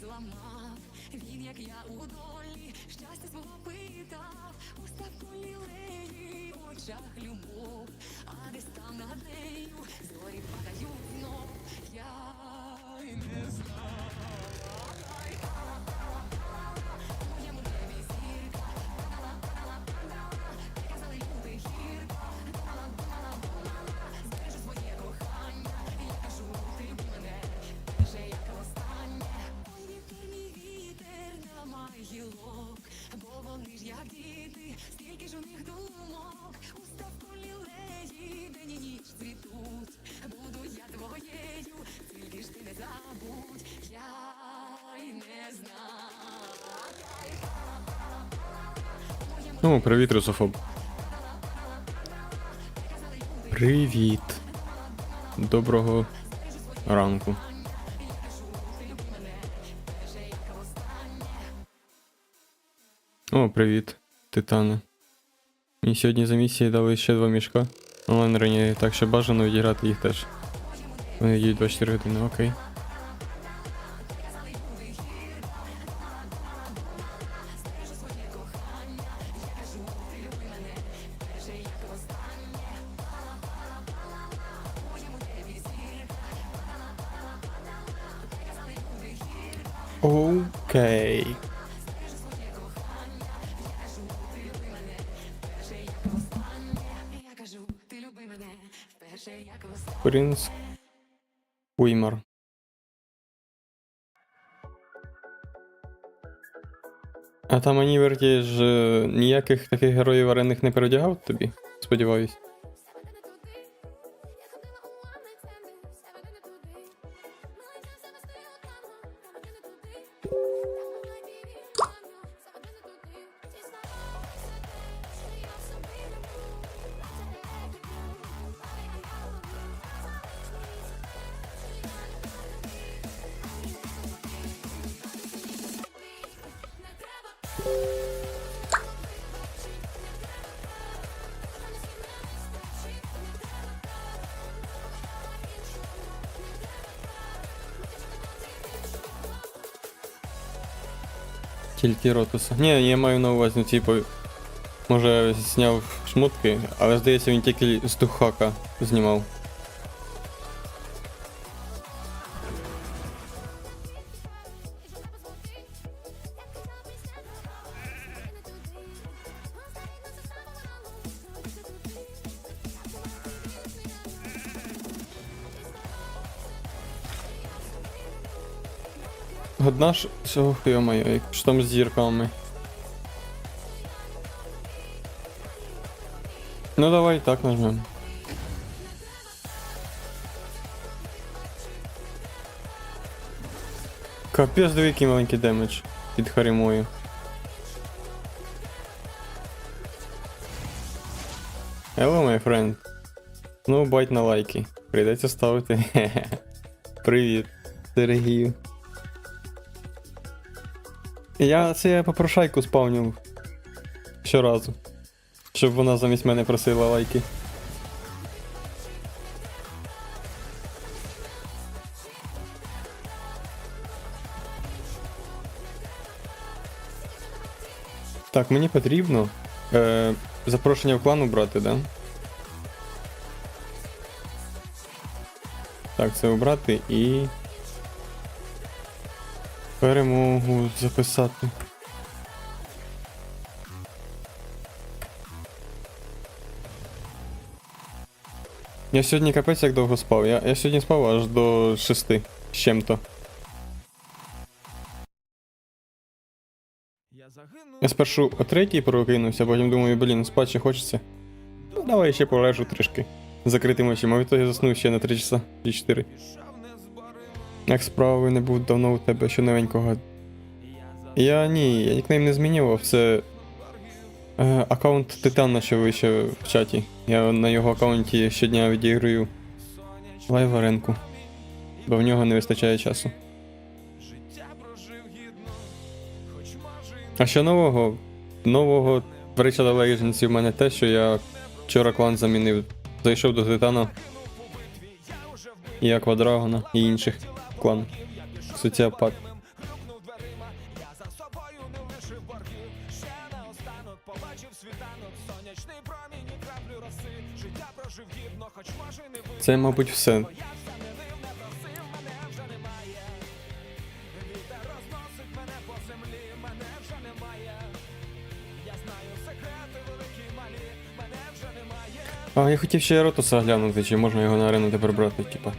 зламав. Він, як я у долі, щастя свого питав, уста полілеї, в очах любов, а десь там над нею зорі падають знов. Я Ну, привіт, русофоб. Привіт. Доброго ранку. О, привіт, титани. Мені сьогодні за місії дали ще два мішка. Онлайн так що бажано відіграти їх теж. Вони діють 24 години, окей. Останнє. Принц Уймар. А там Аніверті ж е, ніяких таких героїв арених не переодягав тобі? Сподіваюсь. Тільки ротуса. Ні, я маю на увазі, ну, типу, може зняв шмотки, але здається, він тільки з духака знімав. Ох, йо-моє, як ж там з зірками. Ну давай так нажмем. Капець, диви, який маленький демедж під Харімою. Hello, my friend. Ну, байт на лайки. Прийдеться ставити. Привіт, Сергію. Я це попрошайку спавнив щоразу. Щоб вона замість мене просила лайки. Так, мені потрібно е, запрошення в клан брати, да? Так, це обрати і. Перемогу записати. Я сьогодні капець як довго спав. Я, я сьогодні спав аж до 6 з чим-то. Я спершу о третій прокинувся, потім думаю, блін, спати ще хочеться. Ну, давай ще полежу трішки. Закритими очима, а відтоді заснув ще на 3 часа чи 4. Як справи не був давно у тебе що новенького. Я ні, я нікнейм не змінював, це е, аккаунт Титана, що вище в чаті. Я на його аккаунті щодня відіграю лайв аренку, бо в нього не вистачає часу. А що нового? Нового Rachel Legends в мене те, що я вчора клан замінив. Зайшов до Титана. І Аквадрагона і інших клан. Соціопат. Це, мабуть, все. А я хотів ще ротуса глянути, чи можна його на арену тепер брати, типа.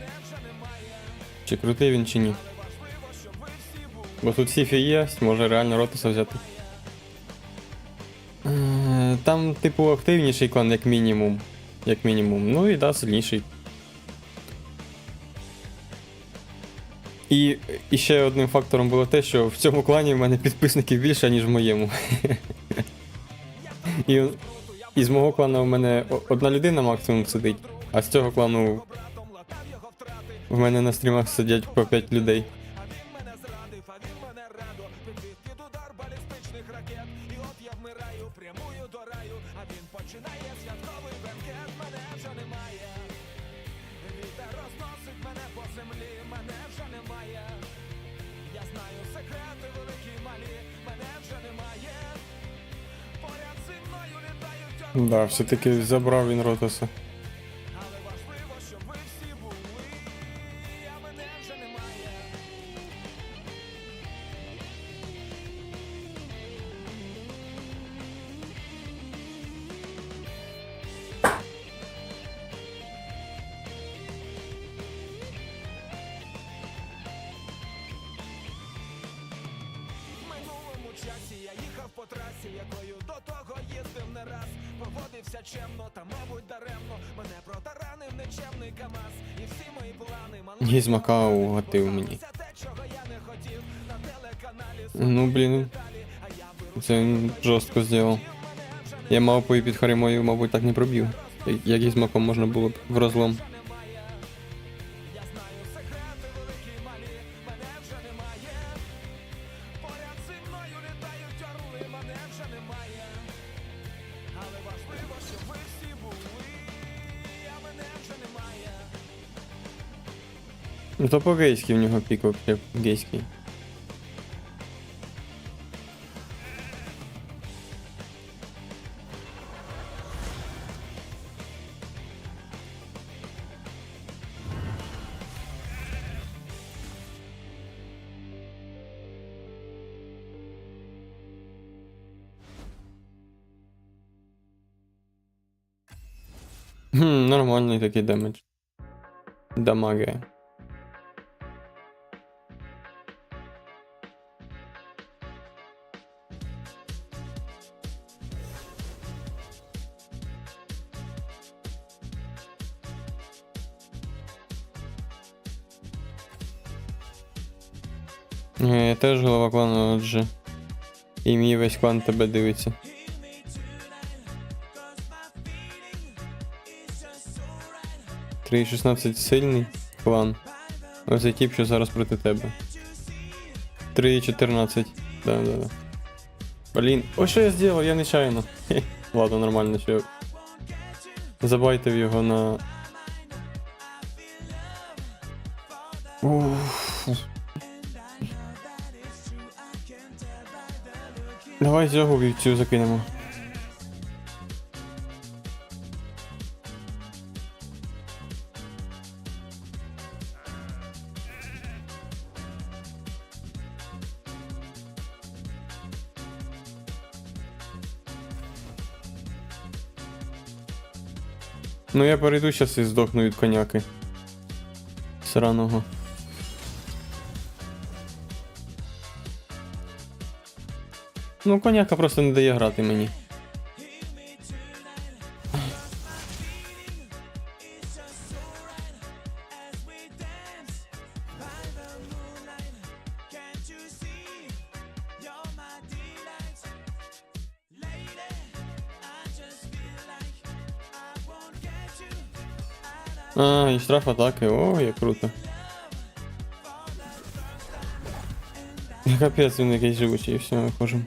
Чи крутий він, чи ні. Бо тут Сіфі є, може реально Ротоса взяти. Е, Там, типу, активніший клан, як мінімум. Як мінімум. Ну і да, сильніший. І, і ще одним фактором було те, що в цьому клані в мене підписників більше, ніж в моєму. І з мого клану в мене одна людина максимум сидить, а з цього клану в мене на стрімах сидять по 5 людей. Да, все-таки забрав він Ротоса. Поводився чемно, та мабуть даремно. Мене протаранив нечемний КАМАЗ. І всі мої плани Гіз Макао угатив мені. Це те, чого я не хотів на телеканалі. Ну, блін. Це він жорстко зробив. Я мавпою під Харимою, мабуть, так не проб'ю. Як із маком можна було б в розлом. Ну то по-гейськи в нього пік вообще гейський. Хм, нормальний такий демедж. Дамаге. Теж голова клану, отже. І мій весь клан тебе дивиться. 3.16 сильний клан. Ось цей тип, що зараз проти тебе. 3.14. Да, да, да. Блін, ось що я зробив, я нечайно. Хе, Ладно, нормально, що. Забайтив його на. Уф. Давай цього вівцю закинемо. Ну я перейду щас і здохну від коняки. Сраного. Ну, коняка просто не дає грати мені. А, і штраф атаки, о, як круто. Капець він якийсь живучий, і все, ми можемо.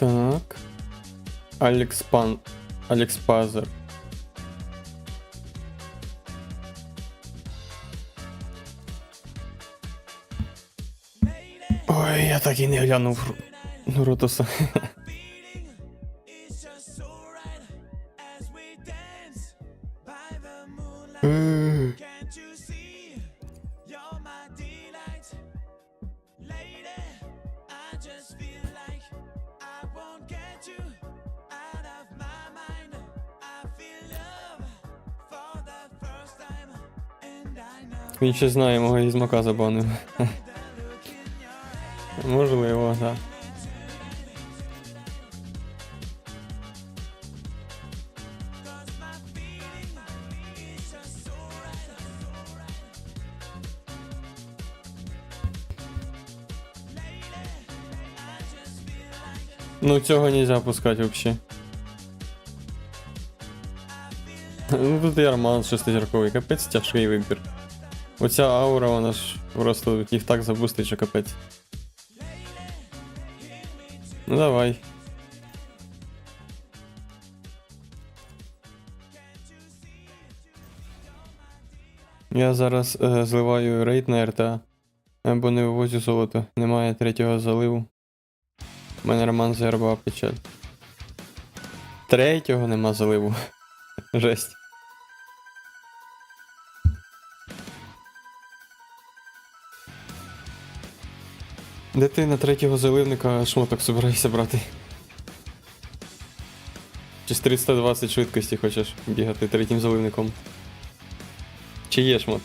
Так. Алекс Пан. Алекс Пазер. Ой, я так і не глянув Ротоса. Він ще знає, мого гізмака забанив. Можливо, так. Ну цього нельзя пускати вообще. Ну тут і Арман шестизірковий, капець тяжкий вибір. Оця аура, вона ж просто їх так запустить, що капець. Ну давай. Я зараз е, зливаю рейд на РТА, бо не вивозю золото. Немає третього заливу. У мене роман заярбав печаль. Третього нема заливу. Жесть. Де ти на третього заливника шмоток собираєшся брати? Чи з 320 швидкості хочеш бігати третім заливником? Чи є шмот?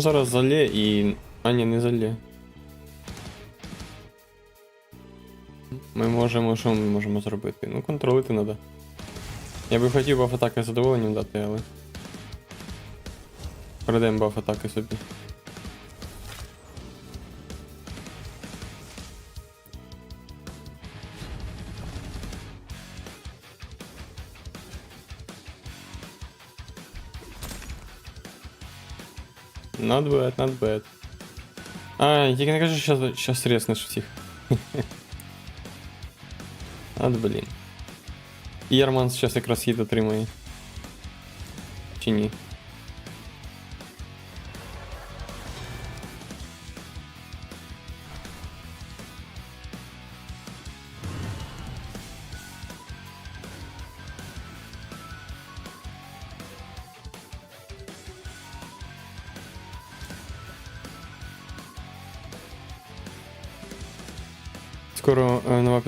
Ну зараз залє і. А ні, не залє. Ми можемо. Що ми можемо зробити? Ну, контролити треба. Я би хотів баф атаки задоволенням дати, але. Передаємо баф атаки собі. Not bad, not bad. А, тільки не кажи, що зараз резнеш всіх. От блін. І Арман зараз якраз хід отримає. Чи ні?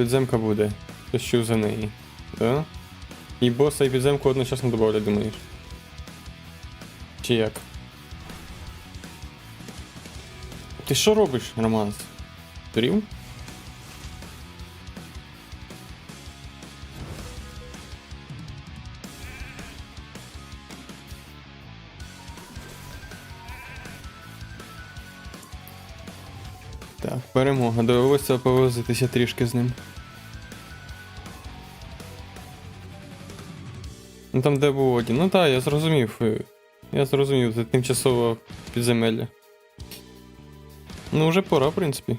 Підземка буде. То що за неї? Да? І боса і підземку одночасно добавлять, думаєш? Чи як? Ти що робиш, Роман? Дурів? Перемога. Довелося повозитися трішки з ним. Ну там де був один. Ну так, я зрозумів. Я зрозумів, це тимчасово підземелля. Ну, вже пора, в принципі.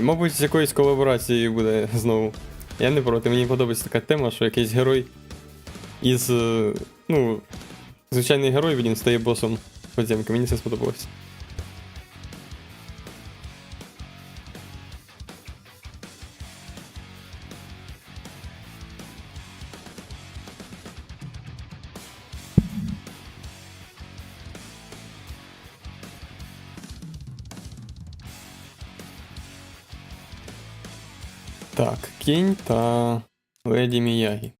Мабуть, з якоїсь колаборації буде знову. Я не проти, мені подобається така тема, що якийсь герой із. е, Ну, звичайний герой він стає босом подземки, мені це сподобалось. Так, кінь та леді Міягі.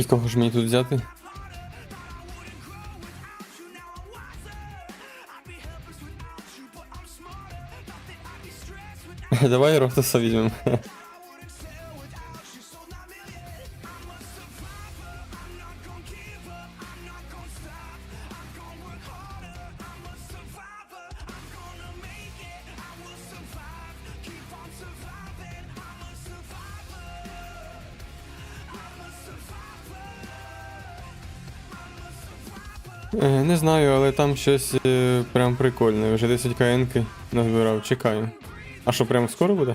І кого ж мені тут взяти? Давай Ротаса without знаю, але там щось е, прям прикольне. Вже 10 кнки назбирав, чекаю. А що, прям скоро буде?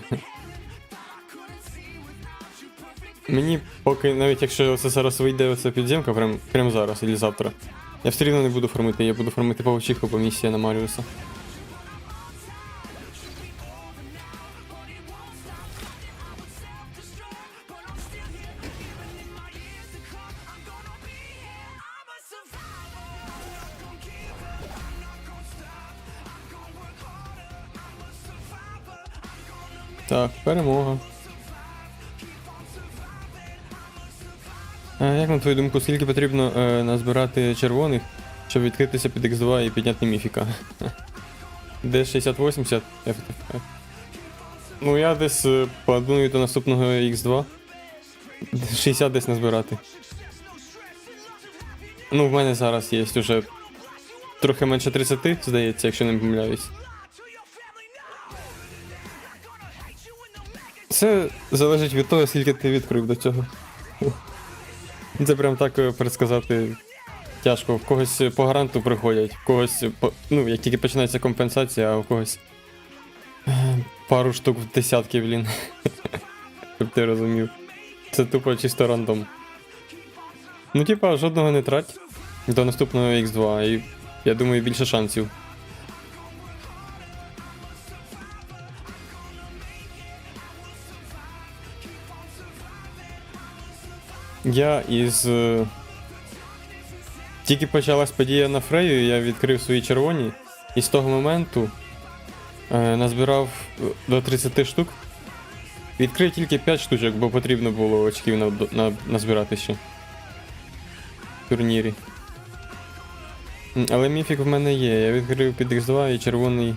Мені поки, навіть якщо це зараз вийде оця підземка, прям, прям зараз або завтра. Я все рівно не буду фармити, я буду фармити паучиху по місії на Маріуса. Так, перемога. Е, Як на твою думку, скільки потрібно е, назбирати червоних, щоб відкритися під X2 і підняти міфіка? Десь 60-80 FTF. Ну я десь е, планую до наступного X2. 60 десь назбирати. Ну, в мене зараз є вже трохи менше 30, здається, якщо не помиляюсь. Це залежить від того, скільки ти відкрив до цього. Це прям так е, предсказати тяжко. В когось по гаранту приходять, в когось по, ну, як тільки починається компенсація, а у когось е, пару штук в десятки, блін. Щоб ти розумів. Це тупо чисто рандом. Ну, типа, жодного не трать до наступного X2, і я думаю, більше шансів. Я із. е, Тільки почалась подія на Фрею, я відкрив свої червоні, і з того моменту е, назбирав е, до 30 штук. Відкрив тільки 5 штучок, бо потрібно було очків на, на, назбирати ще. В турнірі. Але міфік в мене є. Я відкрив під X2 і червоний.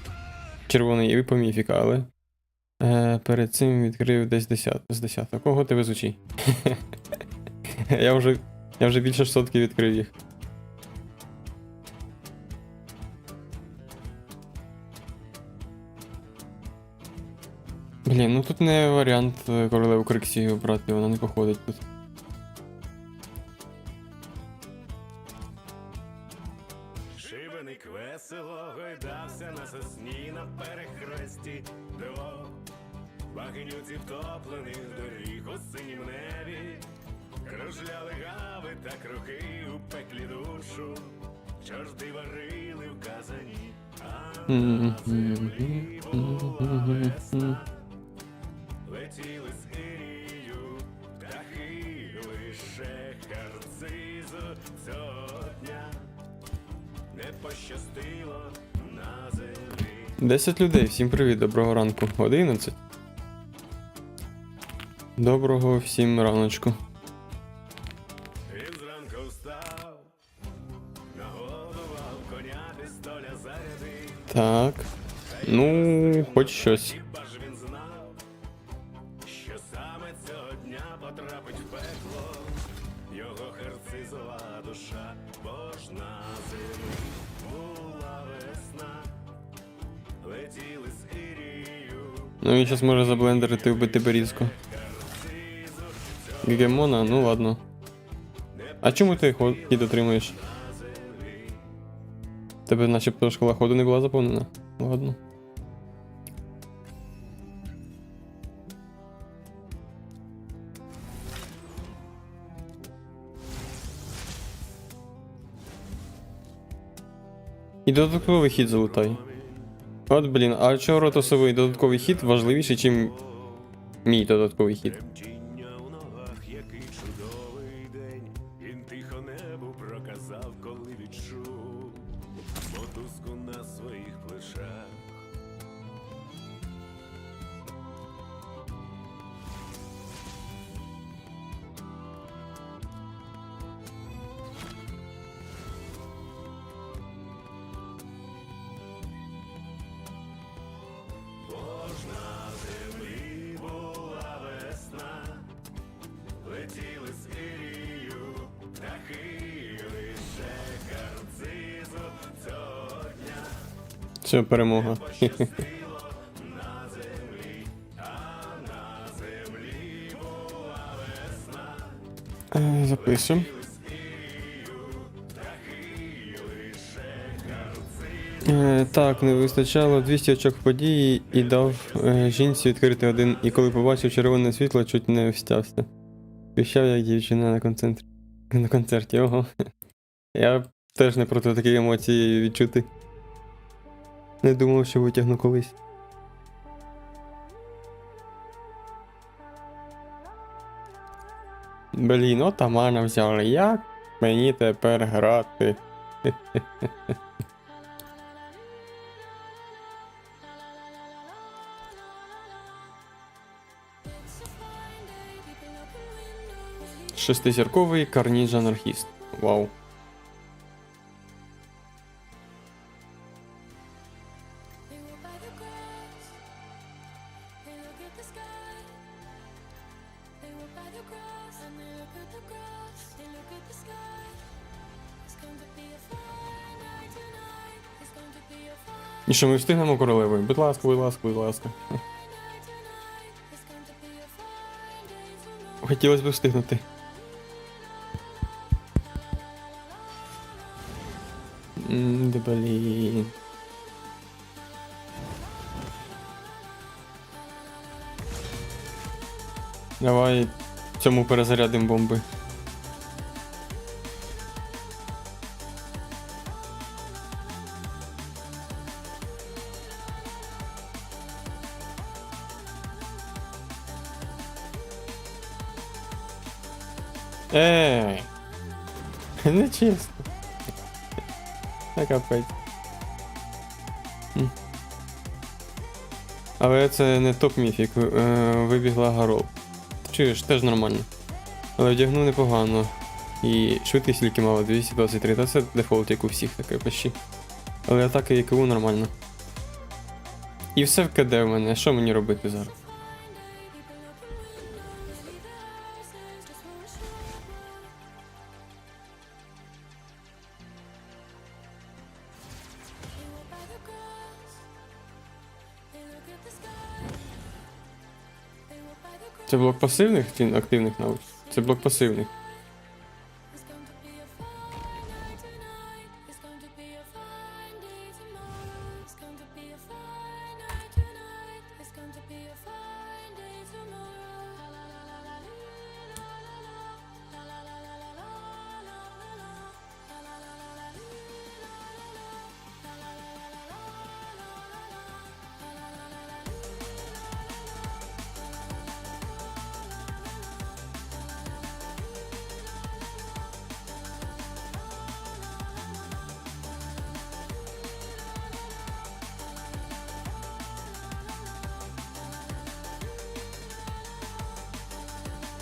Червоний і по міфіка, але. Е, перед цим відкрив десь 10, з 10. Кого ти везучий? я вже. Я вже більше сотки відкрив їх. Блін, ну тут не варіант е, королеву Криксію брати, вона не походить тут. Летіли з Ірію, птахи лише харцизу цього дня не пощастило на землі. 10 людей, всім привіт, доброго ранку. 11. Доброго всім раночку. З Ірію, Ну він зараз може заблендерити вбити берізку. Гегемона, ну ладно. А чому ти хід отримуєш? Тебе начебто школа ходу не була заповнена? Ладно. І додатковий хід залутай. От блін, а чого ротосовий додатковий хід важливіший, ніж мій додатковий хід? Все, перемога. Е, Записуємо. Е, Так, не вистачало 200 очок події і дав е, жінці відкрити один, і коли побачив червоне світло, чуть не встявся. Піщав як дівчина на концерті. На концерті, ого. Я теж не проти такі емоції відчути. Не думав, що витягну колись. Блін, отамана взяли. Як мені тепер грати? Шестизірковий карніж анархіст. Вау. Що ми встигнемо королевою? Будь ласка, будь ласка, будь ласка. Хотілося б встигнути. Да блін. Давай цьому перезарядимо бомби. Чесно. Та капець. Але це не топ міфік, е, вибігла Гарол. Чуєш, теж нормально. Але вдягнув непогано. І швидкість тільки мала 223, та це дефолт, як у всіх таке почти. Але атака і КУ нормально. І все в КД в мене. Що мені робити зараз? Це блок пасивних чи активних навичок? Це блок пасивних.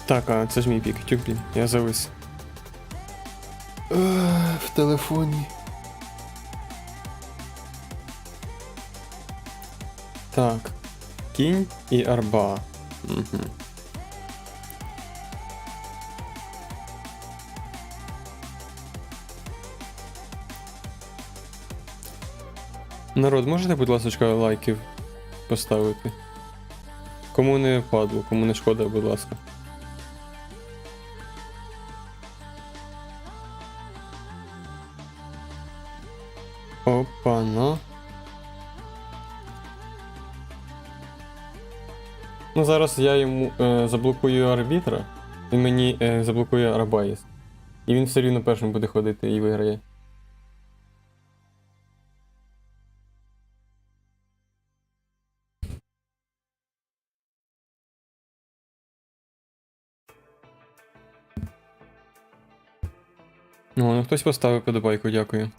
Так, а це ж мій пік. Тюк, блін, я завис. В телефоні. Так. Кінь і арба. Угу. Народ, можете, будь ласка, лайків поставити? Кому не впадло, кому не шкода, будь ласка. Зараз я йому е, заблокую арбітра, він мені е, заблокує Арбаїс. І він все рівно першим буде ходити і виграє. О, ну хтось поставив подобайку, дякую.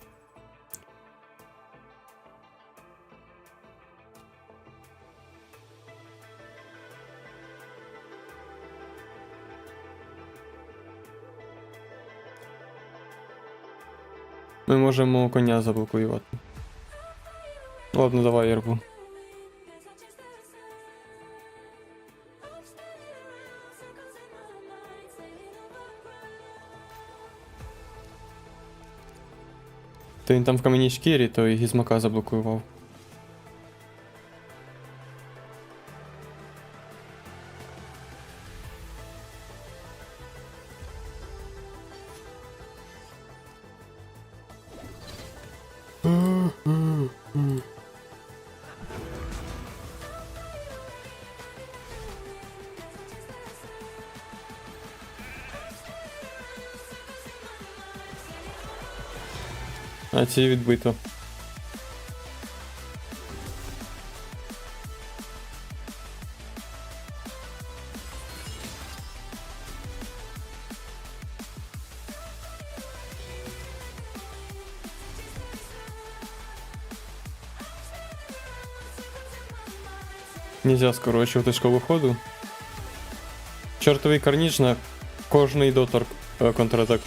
Ми можемо коня заблокувати. Ладно, давай ярбу. То він там в кам'яній шкірі, то і гізмака заблокував. А ці відбито. Нельзя скорочувати школу ходу. Чортовий карніч на кожний доторк е, контратак